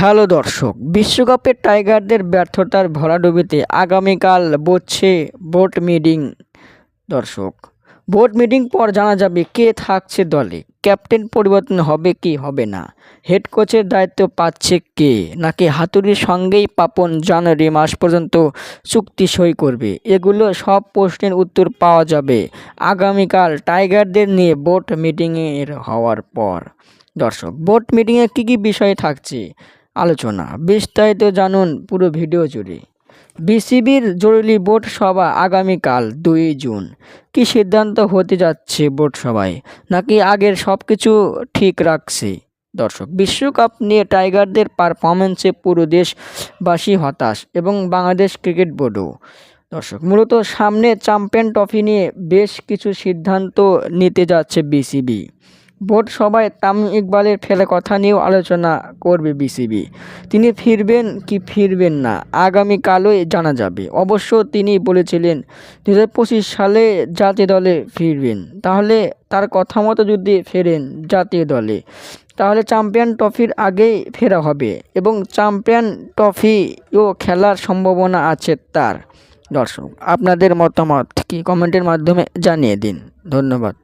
Hello দর্শক, বিশ্বকাপে টাইগারদের ব্যর্থতার ভরাডুবিতে আগামীকাল বসছে বোর্ড মিটিং। দর্শক বোর্ড মিটিং পর জানা যাবে কে থাকছে দলে, ক্যাপ্টেন পরিবর্তন হবে কি হবে না, হেড কোচের দায়িত্ব পাচ্ছে কে, নাকি হাতুড়ির সঙ্গেই পাপন জানুয়ারি মাস পর্যন্ত চুক্তি সই করবে, এগুলো সব প্রশ্নের উত্তর পাওয়া যাবে আগামীকাল টাইগারদের নিয়ে বোর্ড মিটিংয়ের হওয়ার পর। দর্শক বোর্ড মিটিংয়ে কী কী বিষয় থাকছে আলোচনা। বিস্তারিত জানুন পুরো ভিডিও জুড়ে। বিসিবির জরুরি বোর্ড সভা আগামীকাল দুই জুন। কি সিদ্ধান্ত হতে যাচ্ছে বোর্ড সভায়? নাকি আগের সব কিছু ঠিক রাখছে? দর্শক, বিশ্বকাপ নিয়ে টাইগারদের পারফরমেন্সে পুরো দেশবাসী হতাশ এবং বাংলাদেশ ক্রিকেট বোর্ডও। দর্শক, মূলত সামনে চ্যাম্পিয়ন ট্রফি নিয়ে বেশ কিছু সিদ্ধান্ত নিতে যাচ্ছে বিসিবি। বোর্ড সভায় তামিম ইকবালের ফেলে কথা নিয়েও আলোচনা করবে বিসিবি। তিনি ফিরবেন কি ফিরবেন না, আগামীকালই জানা যাবে। অবশ্য তিনি বলেছিলেন দু হাজার পঁচিশ সালে জাতীয় দলে ফিরবেন, তাহলে তার কথা মতো যদি ফেরেন জাতীয় দলে, তাহলে চ্যাম্পিয়ন ট্রফির আগেই ফেরা হবে এবং চ্যাম্পিয়ন ট্রফিও খেলার সম্ভাবনা আছে তার। দর্শক, আপনাদের মতামত কি কমেন্টের মাধ্যমে জানিয়ে দিন। ধন্যবাদ।